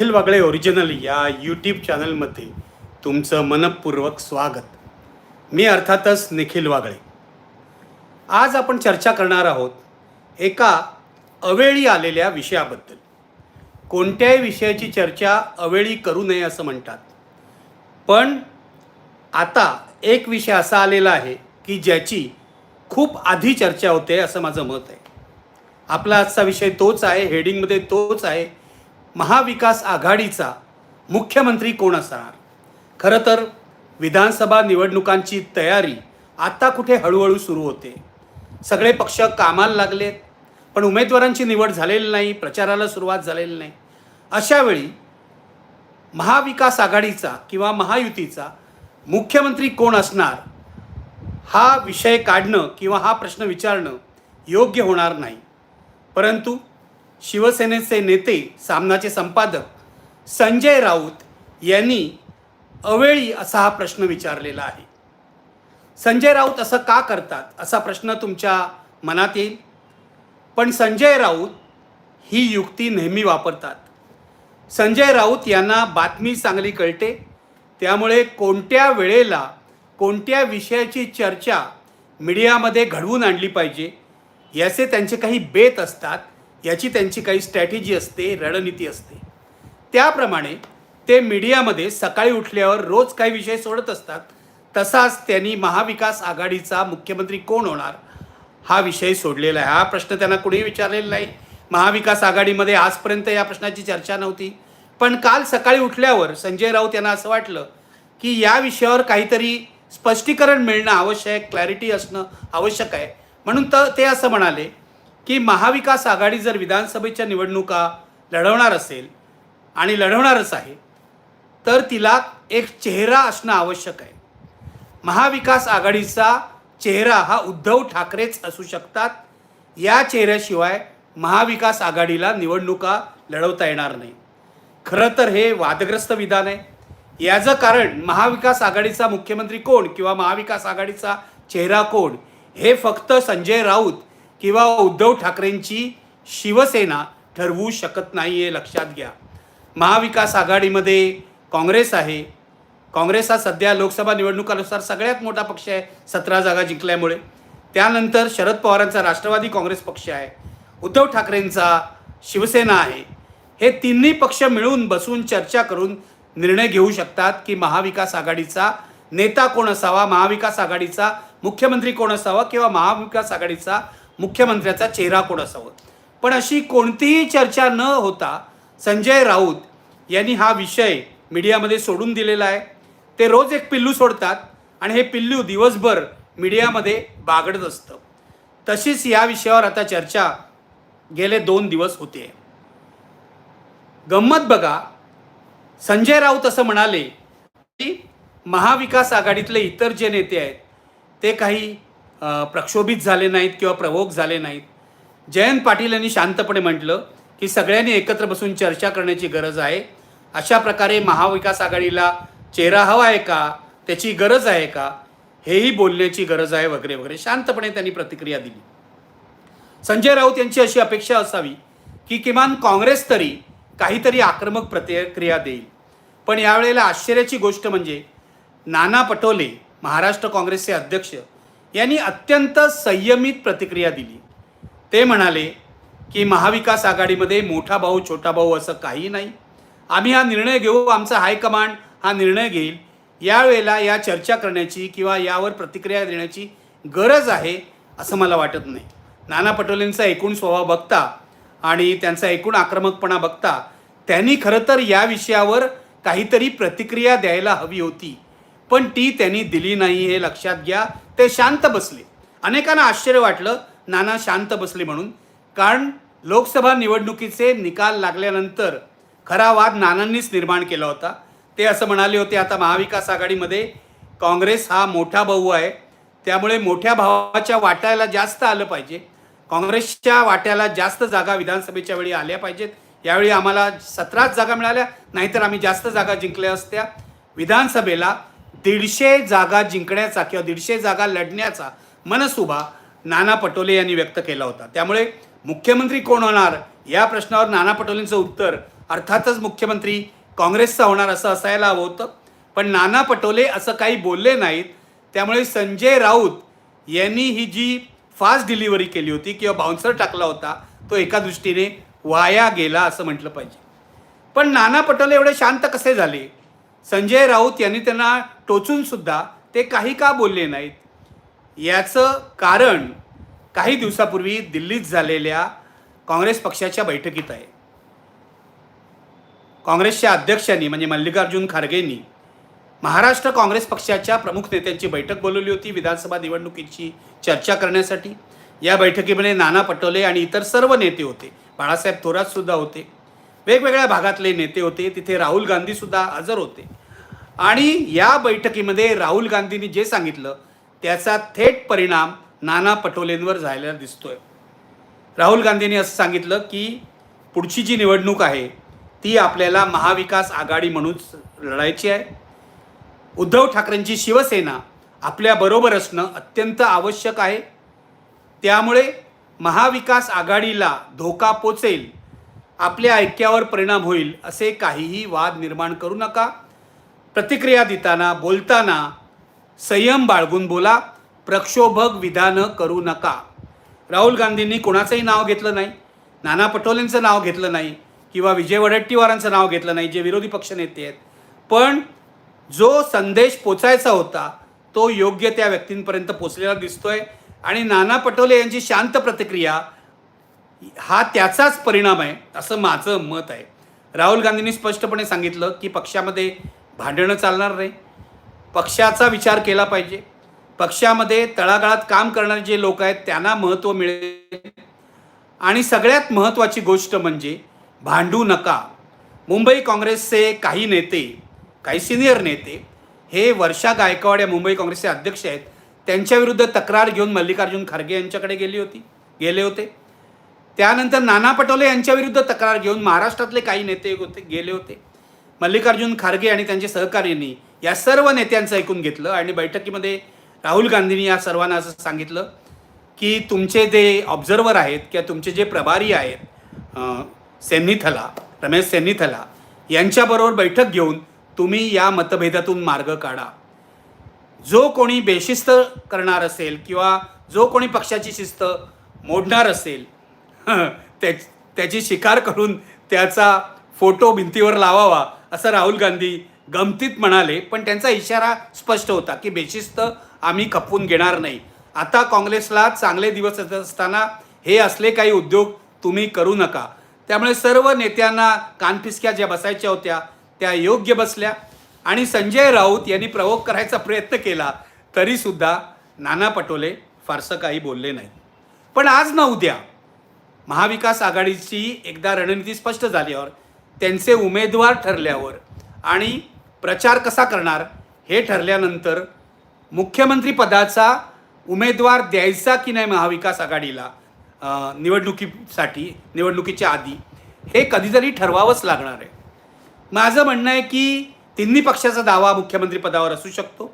Nikhil Wagle original या YouTube चॅनलमध्ये तुमचं मनपूर्वक स्वागत. मी अर्थातच निखिल वागळे आज आपण चर्चा करणार आहोत एका अवेळी आलेल्या विषयाबद्दल. कोणत्याही विषयाची चर्चा अवेळी करू नये असं म्हणतात. पण आता एक विषय असा आलेला आहे की ज्याची खूप आधी चर्चा होते असं माझं मत आहे. आपला आजचा विषय तोच आहे हेडिंगमध्ये तोच आहे. महाविकास आघाडीचा मुख्यमंत्री कोण असणार? खरं तर विधानसभा निवडणुकांची तयारी आता कुठे हळूहळू सुरू होते. सगळे पक्ष कामाला लागलेत पण उमेदवारांची निवड झालेली नाही प्रचाराला सुरुवात झालेली नाही. अशावेळी महाविकास आघाडीचा किंवा महायुतीचा मुख्यमंत्री कोण असणार? हा विषय काढणं किंवा हा प्रश्न विचारणं योग्य होणार नाही. परंतु शिवसेनेचे नेते सामनाचे संपादक संजय राऊत यांनी अवेळी असा हा प्रश्न विचारलेला आहे. संजय राऊत असं का करतात? असा प्रश्न तुमच्या मनात येईल? पण संजय राऊत ही युक्ती नेहमी वापरतात. संजय राऊत यांना बातमी चांगली कळते. त्यामुळे कोणत्या वेळेला कोणत्या विषयाची चर्चा मीडियामध्ये घडवून आणली पाहिजे याचे त्यांचे काही बेत असतात. याची त्यांची काही स्ट्रॅटेजी असते रणनीती असते. त्याप्रमाणे ते मीडियामध्ये सकाळी उठल्यावर रोज काही विषय सोडत असतात. तसाच त्यांनी महाविकास आघाडीचा मुख्यमंत्री कोण होणार हा विषय सोडलेला आहे. हा प्रश्न त्यांना कुणीही विचारलेला नाही. महाविकास आघाडीमध्ये आजपर्यंत या प्रश्नाची चर्चा नव्हती. पण काल सकाळी उठल्यावर संजय राऊत यांना असं वाटलं की या विषयावर काहीतरी स्पष्टीकरण मिळणं आवश्यक आहे क्लॅरिटी असणं आवश्यक आहे. म्हणून तर ते असं म्हणाले की महाविकास आघाडी जर विधानसभेच्या निवडणुका लढवणार असेल आणि लढवणारच आहे तर तिला एक चेहरा असणं आवश्यक आहे. महाविकास आघाडीचा चेहरा हा उद्धव ठाकरेच असू शकतात. या चेहऱ्याशिवाय महाविकास आघाडीला निवडणुका लढवता येणार नाही. खरं तर हे वादग्रस्त विधान आहे. याचं कारण महाविकास आघाडीचा मुख्यमंत्री कोण किंवा महाविकास आघाडीचा चेहरा कोण हे फक्त संजय राऊत किंवा उद्धव ठाकरेंची शिवसेना ठरवू शकत नाही हे लक्षात घ्या. महाविकास आघाडीमध्ये काँग्रेस आहे. काँग्रेस हा सध्या लोकसभा निवडणुकानुसार सगळ्यात मोठा पक्ष आहे सतरा जागा जिंकल्यामुळे. त्यानंतर शरद पवारांचा राष्ट्रवादी काँग्रेस पक्ष आहे. उद्धव ठाकरेंचा शिवसेना आहे. हे तिन्ही पक्ष मिळून बसून चर्चा करून निर्णय घेऊ शकतात की महाविकास आघाडीचा नेता कोण असावा महाविकास आघाडीचा मुख्यमंत्री कोण असावा किंवा महाविकास आघाडीचा मुख्यमंत्र्याचा चेहरा कोण असावं? पण अशी कोणतीही चर्चा न होता संजय राऊत यांनी हा विषय मीडियामध्ये सोडून दिलेला आहे. ते रोज एक पिल्लू सोडतात आणि हे पिल्लू दिवसभर मीडियामध्ये बागडत असतं. तशीच या विषयावर आता चर्चा गेले दोन दिवस होते. गंमत बघा. संजय राऊत असं म्हणाले की महाविकास आघाडीतले इतर जे नेते आहेत ते काही प्रक्षोभित झाले नाहीत किंवा प्रवोक झाले नाहीत. जयंत पाटील यांनी शांतपणे म्हटलं की सगळ्यांनी एकत्र बसून चर्चा करण्याची गरज आहे. अशा प्रकारे महाविकास आघाडीला चेहरा हवा आहे का त्याची गरज आहे का हेही बोलण्याची गरज आहे वगैरे वगैरे. शांतपणे त्यांनी प्रतिक्रिया दिली. संजय राऊत यांची अशी अपेक्षा असावी की किमान काँग्रेस तरी काहीतरी आक्रमक प्रतिक्रिया देईल. पण यावेळेला आश्चर्याची गोष्ट म्हणजे नाना पटोले महाराष्ट्र काँग्रेसचे अध्यक्ष यांनी अत्यंत संयमित प्रतिक्रिया दिली. ते म्हणाले की महाविकास आघाडीमध्ये मोठा भाऊ छोटा भाऊ असं काही नाही. आम्ही हा निर्णय घेऊ आमचा हायकमांड हा निर्णय घेईल. यावेळेला या चर्चा करण्याची किंवा यावर प्रतिक्रिया देण्याची गरज आहे असं मला वाटत नाही. नाना पटोलेंचा एकूण स्वभाव बघता आणि त्यांचा एकूण आक्रमकपणा बघता त्यांनी खरं तर या विषयावर काहीतरी प्रतिक्रिया द्यायला हवी होती. पण ती त्यांनी दिली नाही हे लक्षात घ्या. ते शांत बसले. अनेकांना आश्चर्य वाटलं नाना शांत बसले म्हणून. कारण लोकसभा निवडणुकीचे निकाल लागल्यानंतर खरा वाद नानांनीच निर्माण केला होता. ते असं म्हणाले होते आता महाविकास आघाडीमध्ये काँग्रेस हा मोठा भाऊ आहे. त्यामुळे मोठ्या भावाच्या वाट्याला जास्त आलं पाहिजे. काँग्रेसच्या वाट्याला जास्त जागा विधानसभेच्या वेळी आल्या पाहिजेत. यावेळी आम्हाला सतराच जागा मिळाल्या. नाहीतर आम्ही जास्त जागा जिंकल्या असत्या. विधानसभेला दीडशे जागा जिंकण्याचा किंवा दीडशे जागा लढण्याचा मनसुबा नाना पटोले यांनी व्यक्त केला होता. त्यामुळे मुख्यमंत्री कोण होणार? या प्रश्नावर नाना पटोलेंचं उत्तर अर्थातच मुख्यमंत्री काँग्रेसचा होणार असं असायला हवं होतं. पण नाना पटोले असं काही बोलले नाहीत. त्यामुळे संजय राऊत यांनी ही जी फास्ट डिलिव्हरी केली होती किंवा बाउन्सर टाकला होता तो एका दृष्टीने वाया गेला असं म्हटलं पाहिजे. पण नाना पटोले एवढे शांत कसे झाले? संजय राऊत यांनी त्यांना टोचून सुद्धा ते काही का बोलले नाहीत? याचं कारण काही दिवसापूर्वी दिल्लीत झालेल्या काँग्रेस पक्षाच्या बैठकीत आहे. काँग्रेसच्या अध्यक्षांनी म्हणजे मल्लिकार्जुन खरगेंनी महाराष्ट्र काँग्रेस पक्षाच्या प्रमुख नेत्यांची बैठक बोलवली होती विधानसभा निवडणुकीची चर्चा करण्यासाठी. या बैठकीमध्ये नाना पटोले आणि इतर सर्व नेते होते. बाळासाहेब थोरातसुद्धा होते. वेगवेगळ्या भागातले नेते होते. तिथे राहुल गांधीसुद्धा हजर होते. आणि या बैठकीमध्ये राहुल गांधींनी जे सांगितलं त्याचा थेट परिणाम नाना पटोलेंवर झालेला दिसतोय. राहुल गांधींनी असं सांगितलं की पुढची जी निवडणूक आहे ती आपल्याला महाविकास आघाडी म्हणून लढायची आहे. उद्धव ठाकरेंची शिवसेना आपल्याबरोबर असणं अत्यंत आवश्यक आहे. त्यामुळे महाविकास आघाडीला धोका पोचेल आपल्या ऐक्यावर परिणाम होईल असे काहीही वाद निर्माण करू नका. प्रतिक्रिया देताना बोलताना संयम बाळगून बोला प्रक्षोभक विधानं करू नका. राहुल गांधींनी कोणाचंही नाव घेतलं नाही नाना पटोलेंचं नाव घेतलं नाही किंवा विजय वडेट्टीवारांचं नाव घेतलं नाही जे विरोधी पक्षनेते आहेत. पण जो संदेश पोचायचा होता तो योग्य त्या व्यक्तींपर्यंत पोचलेला दिसतोय आणि नाना पटोले यांची शांत प्रतिक्रिया हा त्याचाच परिणाम आहे असं माझं मत आहे. राहुल गांधींनी स्पष्टपणे सांगितलं की पक्षामध्ये भांडणं चालणार नाही. पक्षाचा विचार केला पाहिजे. पक्षामध्ये तळागाळात काम करणारे जे लोक आहेत त्यांना महत्त्व मिळेल. आणि सगळ्यात महत्त्वाची गोष्ट म्हणजे भांडू नका. मुंबई काँग्रेसचे काही नेते काही सिनियर नेते हे वर्षा गायकवाड या मुंबई काँग्रेसचे अध्यक्ष आहेत. त्यांच्याविरुद्ध तक्रार घेऊन मल्लिकार्जुन खरगे यांच्याकडे गेली होती गेले होते. त्यानंतर नाना पटोले यांच्याविरुद्ध तक्रार घेऊन महाराष्ट्रातले काही नेते होते गेले होते. मल्लिकार्जुन खारगे आणि त्यांचे सहकार्यांनी या सर्व नेत्यांचं ऐकून घेतलं आणि बैठकीमध्ये राहुल गांधींनी या सर्वांना असं सांगितलं की तुमचे जे ऑब्झर्वर आहेत किंवा तुमचे जे प्रभारी आहेत अं, रमेश सेन्निथला यांच्याबरोबर बैठक घेऊन तुम्ही या मतभेदातून मार्ग काढा. जो कोणी बेशिस्त करणार असेल किंवा जो कोणी पक्षाची शिस्त मोडणार असेल त्या त्याची शिकार करून त्याचा फोटो भिंतीवर लावावा असं राहुल गांधी गमतीत म्हणाले पण त्यांचा इशारा स्पष्ट होता की बेशिस्त आम्ही खपवून घेणार नाही. आता काँग्रेसला चांगले दिवस येत असताना हे असले काही उद्योग तुम्ही करू नका. त्यामुळे सर्व नेत्यांना कानपिसक्या ज्या बसायच्या होत्या त्या योग्य बसल्या. आणि संजय राऊत यांनी प्रवोक करायचा प्रयत्न केला तरीसुद्धा नाना पटोले फारसं काही बोलले नाही पण आज ना उद्या महाविकास आघाडीची एकदा रणनीती स्पष्ट झाल्यावर त्यांचे उमेदवार ठरल्यावर आणि प्रचार कसा करणार हे ठरल्यानंतर मुख्यमंत्री पदाचा उमेदवार द्यायचा की नाही महाविकास आघाडीला निवडणुकीसाठी निवडणुकीच्या आधी हे कधीतरी ठरवावंच लागणार आहे. माझं म्हणणं आहे की तिन्ही पक्षाचा दावा मुख्यमंत्री पदावर असू शकतो.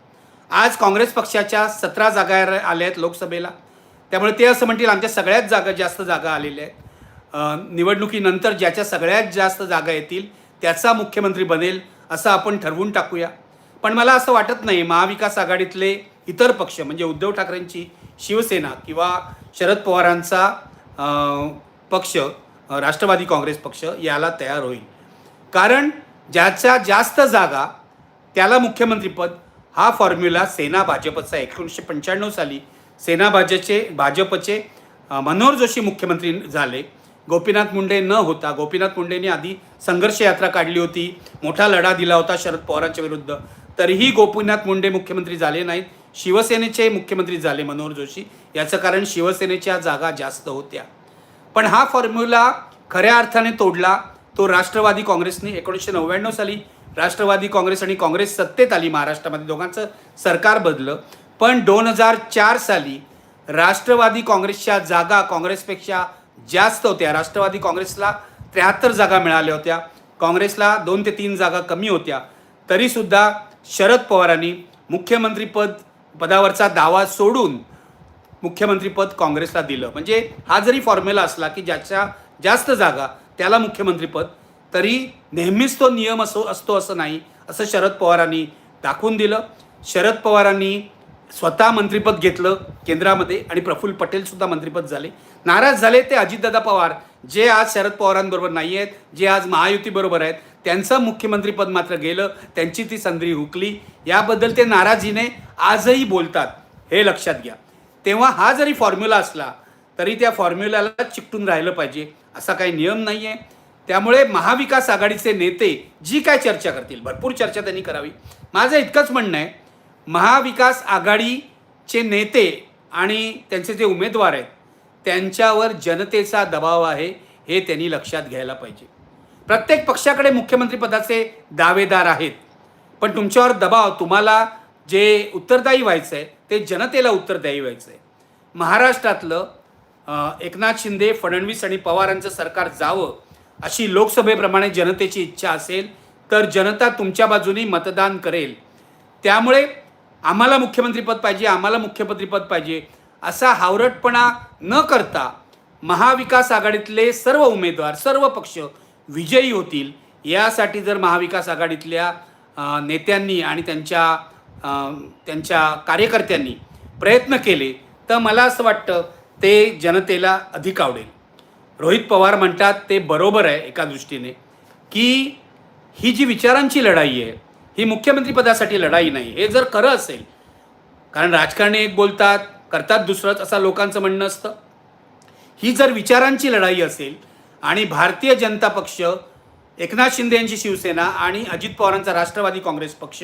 आज काँग्रेस पक्षाच्या सतरा जागा आल्या आहेत लोकसभेला. त्यामुळे ते असं म्हणतील आमच्या सगळ्यात जागा जास्त जागा आलेल्या आहेत. निवडणुकीनंतर ज्याच्या सगळ्यात जास्त जागा येतील त्याचा मुख्यमंत्री बनेल असं आपण ठरवून टाकूया. पण मला असं वाटत नाही महाविकास आघाडीतले इतर पक्ष म्हणजे उद्धव ठाकरेंची शिवसेना किंवा शरद पवारांचा पक्ष राष्ट्रवादी काँग्रेस पक्ष याला तयार होईल. कारण ज्याच्या जास्त जागा त्याला मुख्यमंत्रीपद हा फॉर्म्युला सेना भाजपचा. एकोणीसशे पंच्याण्णव साली सेना भाजपचे भाजपचे मनोहर जोशी मुख्यमंत्री झाले. गोपीनाथ मुंडे न होता गोपीनाथ मुंडेंनी आधी संघर्ष यात्रा काढली होती मोठा लढा दिला होता शरद पवारांच्या विरुद्ध. तरीही गोपीनाथ मुंडे मुख्यमंत्री झाले नाहीत शिवसेनेचे मुख्यमंत्री झाले मनोहर जोशी. याचं कारण शिवसेनेच्या जागा जास्त होत्या. पण हा फॉर्म्युला खऱ्या अर्थाने तोडला तो राष्ट्रवादी काँग्रेसने एकोणीसशे नव्याण्णव साली राष्ट्रवादी काँग्रेस आणि काँग्रेस सत्तेत आली महाराष्ट्रामध्ये दोघांचं सरकार बदलं पण दोन हजार चार साली राष्ट्रवादी काँग्रेसच्या जागा काँग्रेसपेक्षा जास्त होत्या. राष्ट्रवादी काँग्रेसला त्र्याहत्तर जागा मिळाल्या होत्या. काँग्रेसला दोन ते तीन जागा कमी होत्या. तरीसुद्धा शरद पवारांनी मुख्यमंत्रीपद पदावरचा दावा सोडून मुख्यमंत्रीपद काँग्रेसला दिलं. म्हणजे हा जरी फॉर्म्युला असला की ज्याच्या जास्त जागा त्याला मुख्यमंत्रीपद तरी नेहमीच तो नियम असो असतो असं नाही असं शरद पवारांनी दाखवून दिलं. शरद पवारांनी स्वतः मंत्रिपद घेतलं केंद्रामध्ये आणि प्रफुल्ल पटेलसुद्धा मंत्रिपद झाले. नाराज झाले ते अजितदादा पवार जे आज शरद पवारांबरोबर नाही आहेत जे आज महायुतीबरोबर आहेत त्यांचं मुख्यमंत्रीपद मात्र गेलं त्यांची ती संधी हुकली. याबद्दल ते नाराजीने आजही बोलतात. हे लक्षात घ्या. तेव्हा हा जरी फॉर्म्युला असला तरी त्या फॉर्म्युल्याला चिकटून राहिलं पाहिजे असा काही नियम नाही आहे त्यामुळे महाविकास आघाडीचे नेते जी काय चर्चा करतील भरपूर चर्चा त्यांनी करावी. माझं इतकंच म्हणणं आहे महाविकास आघाडीचे नेते आणि त्यांचे जे उमेदवार आहेत त्यांच्यावर जनतेचा दबाव आहे हे त्यांनी लक्षात घ्यायला पाहिजे. प्रत्येक पक्षाकडे मुख्यमंत्रीपदाचे दावेदार आहेत. पण तुमच्यावर दबाव तुम्हाला जे उत्तरदायी व्हायचं आहे ते जनतेला उत्तरदायी व्हायचं आहे महाराष्ट्रातलं एकनाथ शिंदे फडणवीस आणि पवारांचं सरकार जावं अशी लोकसभेप्रमाणे जनतेची इच्छा असेल तर जनता तुमच्या बाजूने मतदान करेल. त्यामुळे आम्हाला मुख्यमंत्रीपद पाहिजे आम्हाला मुख्यमंत्रीपद पाहिजे असा हावरटपणा न करता महाविकास आघाडीतले सर्व उमेदवार सर्व पक्ष विजयी होतील. यासाठी जर महाविकास आघाडीतल्या नेत्यांनी आणि त्यांच्या त्यांच्या कार्यकर्त्यांनी प्रयत्न केले तर मला असं वाटतं ते जनतेला अधिक आवडेल. रोहित पवार म्हणतात ते बरोबर आहे एका दृष्टीने की ही जी विचारांची लढाई आहे ही मुख्यमंत्रीपदासाठी लढाई नाही हे जर खरं असेल कारण राजकारणी एक बोलतात करतात. दुसरंच असं लोकांचं म्हणणं असतं. ही जर विचारांची लढाई असेल आणि भारतीय जनता पक्ष एकनाथ शिंदे यांची शिवसेना आणि अजित पवारांचा राष्ट्रवादी काँग्रेस पक्ष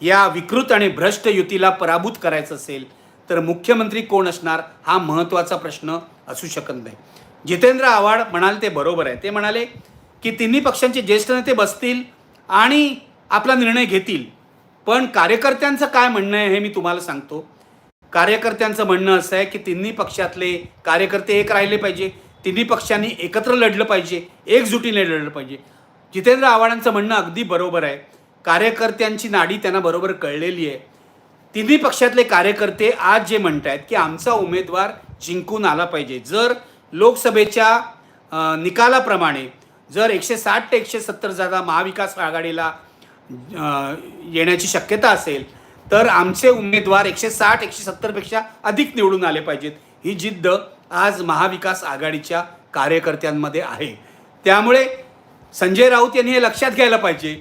या विकृत आणि भ्रष्ट युतीला पराभूत करायचं असेल तर मुख्यमंत्री कोण असणार हा महत्त्वाचा प्रश्न असू शकत नाही. जितेंद्र आव्हाड म्हणाल ते बरोबर आहे. ते म्हणाले की तिन्ही पक्षांचे ज्येष्ठ नेते बसतील आणि आपला निर्णय घेतील. पण कार्यकर्त्यांचं काय म्हणणं आहे हे मी तुम्हाला सांगतो. कार्यकर्त्यांचं म्हणणं असं आहे की तिन्ही पक्षातले कार्यकर्ते एक राहिले पाहिजे. तिन्ही पक्षांनी एकत्र लढलं पाहिजे एकजुटीने लढलं पाहिजे. जितेंद्र आव्हाडांचं म्हणणं अगदी बरोबर आहे. कार्यकर्त्यांची नाडी त्यांना बरोबर कळलेली आहे. तिन्ही पक्षातले कार्यकर्ते आज जे म्हणत आहेत की आमचा उमेदवार जिंकून आला पाहिजे. जर लोकसभेच्या निकालाप्रमाणे जर एकशे साठ ते एकशे सत्तर जागा महाविकास आघाडीला येण्याची शक्यता असेल तर आमचे उमेदवार एकशे साठ एकशे सत्तरपेक्षा अधिक निवडून आले पाहिजेत. ही जिद्द आज महाविकास आघाडीच्या कार्यकर्त्यांमध्ये आहे. त्यामुळे संजय राऊत यांनी हे लक्षात घ्यायला पाहिजे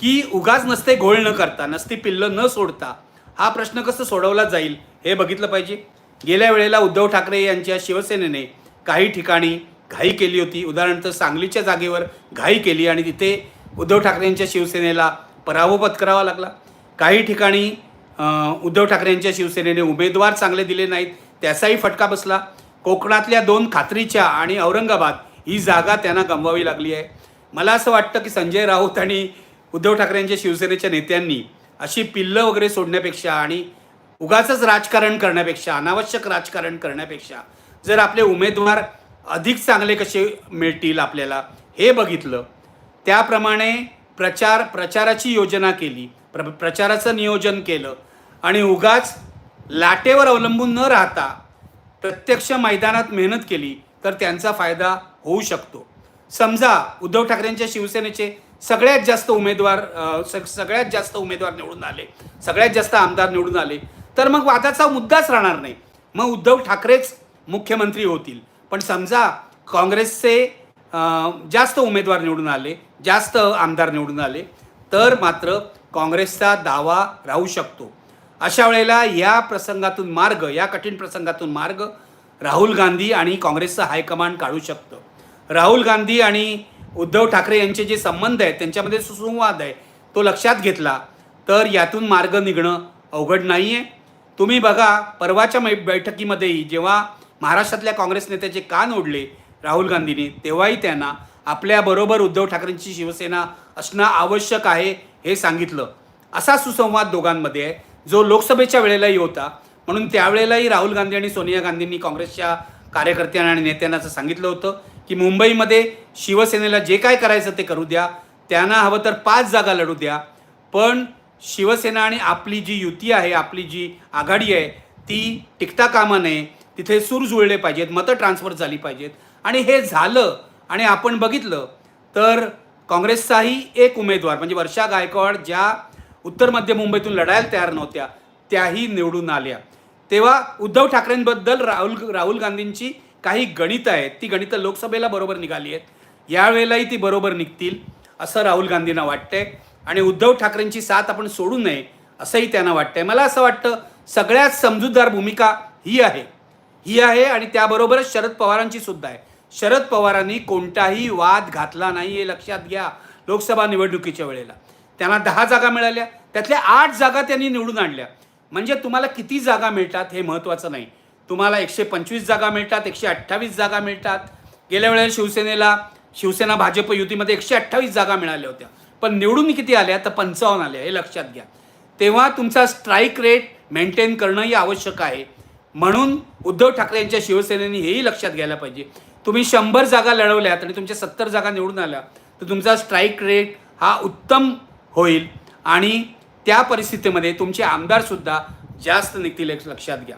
की उगाच नसते घोळ न करता नसती पिल्लं न सोडता हा प्रश्न कसं सोडवला जाईल हे बघितलं पाहिजे. गेल्या वेळेला उद्धव ठाकरे यांच्या शिवसेनेने काही ठिकाणी घाई केली होती. उदाहरणार्थ सांगलीच्या जागेवर घाई केली आणि तिथे उद्धव ठाकरे यांच्या शिवसेनेला पराभव पत्करावा लागला. काही ठिकाणी उद्धव ठाकरे यांच्या शिवसेनेने उमेदवार चांगले दिले नाहीत त्याचाही फटका बसला. कोकणातल्या दोन खात्रीच्या आणि औरंगाबाद ही जागा त्यांना गमवावी लागली आहे. मला असं वाटतं की संजय राऊत आणि उद्धव ठाकरे यांच्या शिवसेनेच्या नेत्यांनी अशी पिल्लं वगैरे सोडण्यापेक्षा आणि उगाचच राजकारण करण्यापेक्षा अनावश्यक राजकारण करण्यापेक्षा जर आपले उमेदवार अधिक चांगले कसे मिळतील आपल्याला हे बघितलं. त्याप्रमाणे प्रचार प्रचाराची योजना केली प्र प्रचाराचं नियोजन केलं. आणि उगाच लाटेवर अवलंबून न राहता प्रत्यक्ष मैदानात मेहनत केली तर त्यांचा फायदा होऊ शकतो. समजा उद्धव ठाकरेंच्या शिवसेनेचे सगळ्यात जास्त उमेदवार स सगळ्यात जास्त उमेदवार निवडून आले सगळ्यात जास्त आमदार निवडून आले तर मग वादाचा मुद्दाच राहणार नाही. मग उद्धव ठाकरेच मुख्यमंत्री होतील. पण समजा काँग्रेसचे जास्त उमेदवार निवडून आले जास्त आमदार निवडून आले तर मात्र काँग्रेसचा दावा राहू शकतो. अशा वेळेला या प्रसंगातून मार्ग या कठीण प्रसंगातून मार्ग राहुल गांधी आणि काँग्रेसचं हायकमांड काढू शकतं. राहुल गांधी आणि उद्धव ठाकरे यांचे जे संबंध आहेत त्यांच्यामध्ये सुसंवाद आहे तो लक्षात घेतला तर यातून मार्ग निघणं अवघड नाही आहे तुम्ही बघा परवाच्या मै बैठकीमध्येही जेव्हा महाराष्ट्रातल्या काँग्रेस नेत्याचे कान ओढले राहुल गांधींनी तेव्हाही त्यांना आपल्याबरोबर उद्धव ठाकरेंची शिवसेना असणं आवश्यक आहे हे सांगितलं. असा सुसंवाद दोघांमध्ये आहे. जो लोकसभेच्या वेळेलाही होता. म्हणून त्यावेळेलाही राहुल गांधी आणि सोनिया गांधींनी काँग्रेसच्या कार्यकर्त्यांना आणि नेत्यांना असं सांगितलं होतं की मुंबईमध्ये शिवसेनेला जे काय करायचं ते करू द्या. त्यांना हवं तर पाच जागा लढू द्या. पण शिवसेना आणि आपली जी युती आहे आपली जी आघाडी आहे ती टिकता कामा नये. तिथे सूर जुळले पाहिजेत मतं ट्रान्सफर झाली पाहिजेत. आणि हे झालं आणि आपण बघितलं तर काँग्रेसचाही एक उमेदवार म्हणजे वर्षा गायकवाड ज्या उत्तर मध्य मुंबईतून लढायला तयार नव्हत्या त्याही निवडून आल्या. तेव्हा उद्धव ठाकरेंबद्दल राहुल राहुल गांधींची काही गणितं आहेत ती गणितं लोकसभेला बरोबर निघाली आहेत. यावेळेलाही ती बरोबर निघतील असं राहुल गांधींना वाटतंय. आणि उद्धव ठाकरेंची साथ आपण सोडू नये असंही त्यांना वाटतंय. मला असं वाटतं सगळ्यात समजूतदार भूमिका ही आहे. ही आहे आणि त्याबरोबरच शरद पवारांची सुद्धा आहे. शरद पवारांनी कोणताही वाद घातला नाही हे लक्षात घ्या लोकसभा निवडणुकीच्या वेळेला. त्यांना दहा जागा मिळाल्या त्यातल्या आठ जागा त्यांनी निवडून आणल्या. म्हणजे तुम्हाला किती जागा मिळतात हे महत्त्वाचं नाही. तुम्हाला एकशे पंचवीस जागा मिळतात एकशे अठ्ठावीस जागा मिळतात. गेल्या वेळेला शिवसेनेला शिवसेना भाजप युतीमध्ये एकशे अठ्ठावीस जागा मिळाल्या होत्या. पण निवडून किती आल्या? तर पंचावन्न आल्या हे लक्षात घ्या. तेव्हा तुमचा स्ट्राईक रेट मेंटेन करणंही आवश्यक आहे. म्हणून उद्धव ठाकरे यांच्या शिवसेनेने हेही लक्षात घ्यायला पाहिजे. तुम्ही शंभर जागा लढवल्यात आणि तुमच्या सत्तर जागा निवडून आल्या तर तुमचा स्ट्राईक रेट हा उत्तम होईल. आणि त्या परिस्थितीमध्ये तुमचे आमदारसुद्धा जास्त निघतील लक्षात घ्या.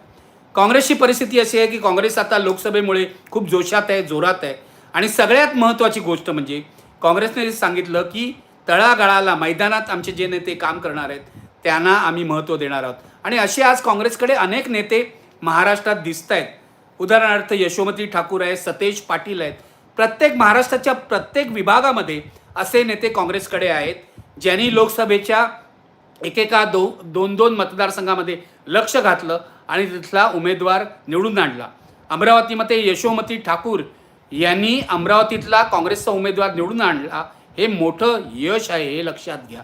काँग्रेसची परिस्थिती अशी आहे की काँग्रेस आता लोकसभेमुळे खूप जोशात आहे जोरात आहे. आणि सगळ्यात महत्त्वाची गोष्ट म्हणजे काँग्रेसने सांगितलं की तळागाळाला मैदानात आमचे जे नेते काम करणार आहेत त्यांना आम्ही महत्त्व देणार आहोत. आणि असे आज काँग्रेसकडे अनेक नेते महाराष्ट्रात दिसत आहेत. उदाहरणार्थ यशोमती ठाकूर आहे सतेज पाटील आहेत. प्रत्येक महाराष्ट्राच्या प्रत्येक विभागामध्ये असे नेते काँग्रेसकडे आहेत ज्यांनी लोकसभेच्या एकेका दो दोन दोन मतदारसंघामध्ये लक्ष घातलं आणि तिथला उमेदवार निवडून आणला. अमरावतीमध्ये यशोमती ठाकूर यांनी अमरावतीतला काँग्रेसचा उमेदवार निवडून आणला. हे मोठं यश आहे हे लक्षात घ्या.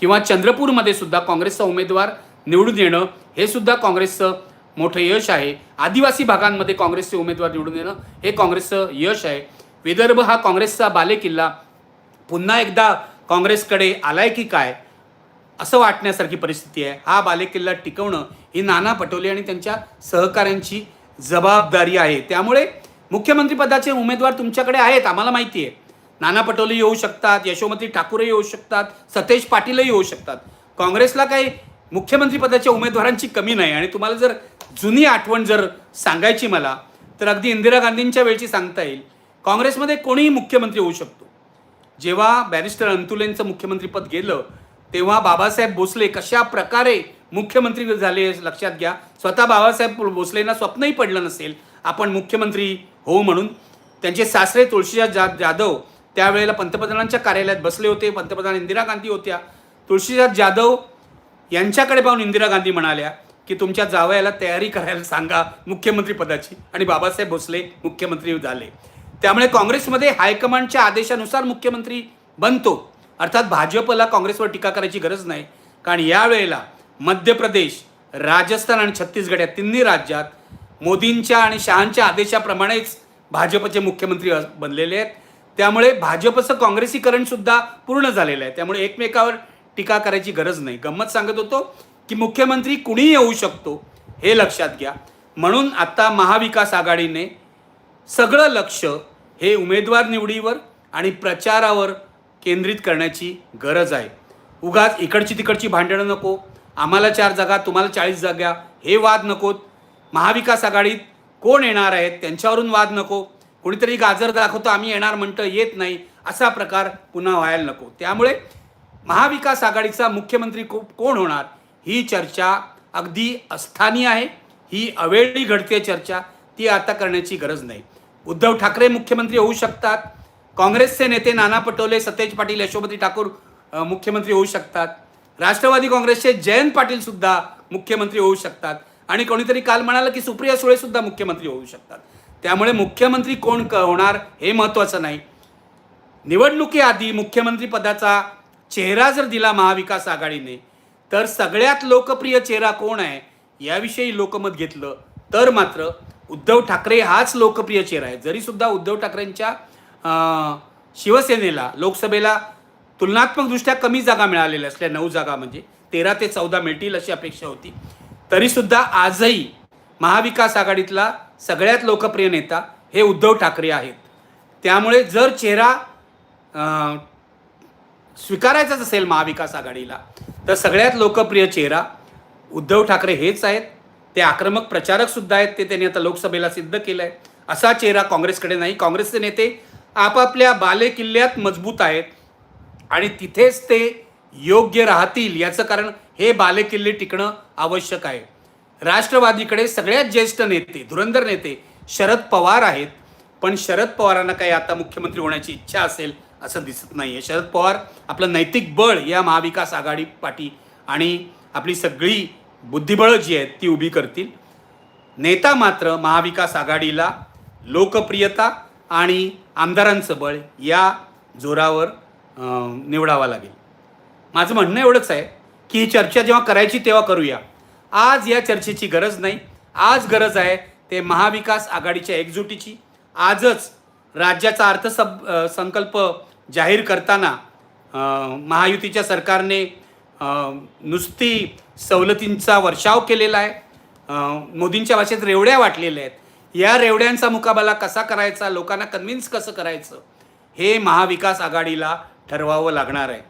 किंवा चंद्रपूरमध्ये सुद्धा काँग्रेसचा उमेदवार निवडून येणं हे सुद्धा काँग्रेसचं मोठं यश आहे. आदिवासी भागांमध्ये काँग्रेसचे उमेदवार निवडून येणं हे काँग्रेसचं यश आहे. विदर्भ हा काँग्रेसचा बालेकिल्ला. पुन्हा एकदा काँग्रेसकडे आलाय की काय? असं वाटण्यासारखी परिस्थिती आहे. हा बालेकिल्ला टिकवणं ही नाना पटोले आणि त्यांच्या सहकाऱ्यांची जबाबदारी आहे. त्यामुळे मुख्यमंत्रीपदाचे उमेदवार तुमच्याकडे आहेत आम्हाला माहिती आहे. नाना पटोले येऊ शकतात यशोमती ठाकूरही येऊ शकतात सतेज पाटीलही येऊ शकतात. काँग्रेसला काही मुख्यमंत्रीपदाच्या उमेदवारांची कमी नाही आणि तुम्हाला जर जुनी आठवण जर सांगायची मला तर अगदी इंदिरा गांधींच्या वेळची सांगता येईल. काँग्रेसमध्ये कोणीही मुख्यमंत्री होऊ शकतो. जेव्हा बॅरिस्टर अंतुलेंचं मुख्यमंत्रीपद गेलं तेव्हा बाबासाहेब भोसले कशा प्रकारे मुख्यमंत्री झाले लक्षात घ्या. स्वतः बाबासाहेब भोसलेंना स्वप्नही पडलं नसेल. आपण मुख्यमंत्री हो म्हणून. त्यांचे सासरे तुळशीदास जा जाधव त्यावेळेला पंतप्रधानांच्या कार्यालयात बसले होते. पंतप्रधान इंदिरा गांधी होत्या. तुळशीदास जाधव यांच्याकडे पाहून इंदिरा गांधी म्हणाल्या की तुमच्या जावयाला तयारी करायला सांगा मुख्यमंत्रीपदाची आणि बाबासाहेब भोसले मुख्यमंत्री झाले. त्यामुळे काँग्रेसमध्ये हायकमांडच्या आदेशानुसार मुख्यमंत्री बनतो. अर्थात भाजपला काँग्रेसवर टीका करायची गरज नाही. कारण यावेळेला मध्य प्रदेश राजस्थान आणि छत्तीसगड या तिन्ही राज्यात मोदींच्या आणि शहांच्या आदेशाप्रमाणेच भाजपचे मुख्यमंत्री बनलेले आहेत. त्यामुळे भाजपचं काँग्रेसीकरणसुद्धा पूर्ण झालेलं आहे. त्यामुळे एकमेकावर टीका करायची गरज नाही. गंमत सांगत होतो की मुख्यमंत्री कुणीही येऊ शकतो हे लक्षात घ्या. म्हणून आत्ता महाविकास आघाडीने सगळं लक्ष हे उमेदवार निवडीवर आणि प्रचारावर केंद्रित करण्याची गरज आहे. उगाच इकडची तिकडची भांडणं नको. आम्हाला चार जागा तुम्हाला चाळीस जागा हे वाद नकोत महाविकास आघाडीत कोण येणार आहेत त्यांच्यावरून वाद नको. कोणीतरी गाजर दाखवतो आम्ही येणार म्हणतं येत नाही. असा प्रकार पुन्हा व्हायला नको. त्यामुळे महाविकास आघाडीचा मुख्यमंत्री को कोण होणार? ही चर्चा अगदी अस्थानी आहे. ही अवेळी घडते चर्चा. ती आता करण्याची गरज नाही. उद्धव ठाकरे मुख्यमंत्री होऊ शकतात. काँग्रेसचे नेते नाना पटोले सतेज पाटील यशोमती ठाकूर मुख्यमंत्री होऊ शकतात. राष्ट्रवादी काँग्रेसचे जयंत पाटील सुद्धा मुख्यमंत्री होऊ शकतात. आणि कोणीतरी काल म्हणालं की सुप्रिया सुळे सुद्धा मुख्यमंत्री होऊ शकतात. त्यामुळे मुख्यमंत्री कोण क- होणार हे महत्त्वाचं नाही. निवडणुकीआधी मुख्यमंत्री पदाचा चेहरा जर दिला महाविकास आघाडीने तर सगळ्यात लोकप्रिय चेहरा कोण आहे याविषयी लोकमत घेतलं. तर मात्र उद्धव ठाकरे हाच लोकप्रिय चेहरा आहे. जरी सुद्धा उद्धव ठाकरेंच्या शिवसेनेला लोकसभेला तुलनात्मकदृष्ट्या कमी जागा मिळालेल्या असल्या नऊ जागा म्हणजे तेरा ते चौदा मिळतील अशी अपेक्षा होती. तरीसुद्धा आजही महाविकास आघाडीतला सगळ्यात लोकप्रिय नेता हे उद्धव ठाकरे आहेत. त्यामुळे जर चेहरा स्वीकारायचाच असेल महाविकास आघाडीला तर सगळ्यात लोकप्रिय चेहरा उद्धव ठाकरे हेच आहेत. ते आक्रमक प्रचारकसुद्धा आहेत ते त्यांनी आता लोकसभेला सिद्ध केलं आहे असा चेहरा काँग्रेसकडे नाही. काँग्रेसचे नेते आपापल्या बालेकिल्ल्यात मजबूत आहेत आणि तिथेच ते योग्य राहतील याचं कारण हे बालेकिल्ले टिकणं आवश्यक आहे. राष्ट्रवादीकडे सगळ्यात ज्येष्ठ नेते धुरंधर नेते शरद पवार आहेत. पण शरद पवारांना काही आता मुख्यमंत्री होण्याची इच्छा असेल असं दिसत नाही आहे शरद पवार आपलं नैतिक बळ या महाविकास आघाडी पाठी आणि आपली सगळी बुद्धिबळं जी आहेत ती उभी करतील. नेता मात्र महाविकास आघाडीला लोकप्रियता आणि आमदारांचं बळ या जोरावर निवडावा लागेल. माझं म्हणणं एवढंच आहे की ही चर्चा जेव्हा करायची तेव्हा करूया. आज या चर्चेची गरज नाही. आज गरज आहे ते महाविकास आघाडीच्या एकजुटीची. आजच राज्याचा अर्थसब संकल्प जाहीर करताना महायुतीच्या सरकारने नुसती सवलतींचा वर्षाव केलेला आहे. मोदींच्या भाषेत रेवड्या वाटलेल्या आहेत. या रेवड्यांचा मुकाबला कसा करायचा लोकांना कन्व्हिन्स कसं करायचं हे महाविकास आघाडीला ठरवावं लागणार आहे.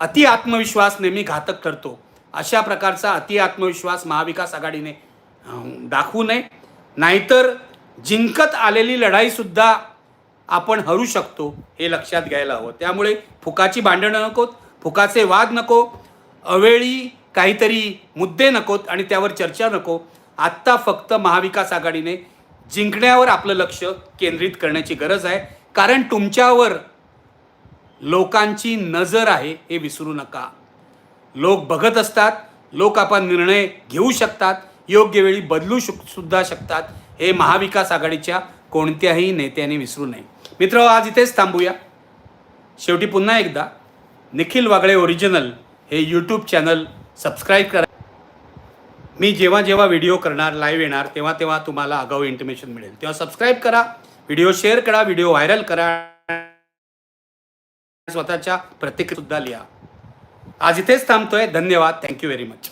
अति आत्मविश्वास नेहमी घातक ठरतो. अशा प्रकारचा अति आत्मविश्वास महाविकास आघाडीने दाखवू नये. नाहीतर जिंकत आलेली लढाईसुद्धा आपण हरू शकतो हे लक्षात घ्यायला हवं. त्यामुळे फुकाची भांडणं नकोत फुकाचे वाद नको अवेळी काहीतरी मुद्दे नकोत आणि त्यावर चर्चा नको. आत्ता फक्त महाविकास आघाडीने जिंकण्यावर आपलं लक्ष केंद्रित करण्याची गरज आहे. कारण तुमच्यावर लोकांची नजर आहे हे विसरू नका. लोक बघत असतात लोक आपण निर्णय घेऊ शकतात योग्य वेळी बदलू शक सुद्धा शकतात हे महाविकास आघाडीच्या कोणत्याही नेत्याने विसरू नये. मित्र आज इथेच थांबूया. शेवटी पुन्हा एकदा निखिल वागळे ओरिजिनल हे यूट्यूब चॅनल सबस्क्राईब करा. मी जेव्हा जेव्हा व्हिडिओ करणार लाईव्ह येणार तेव्हा तेव्हा तुम्हाला आगाऊ इंटिमेशन मिळेल. तेव्हा सबस्क्राईब करा व्हिडिओ शेअर करा व्हिडिओ व्हायरल करा. स्वतःच्या प्रतिक्रिया सुद्धा लिहा. आज इथेच थांबतोय. धन्यवाद. Thank you very much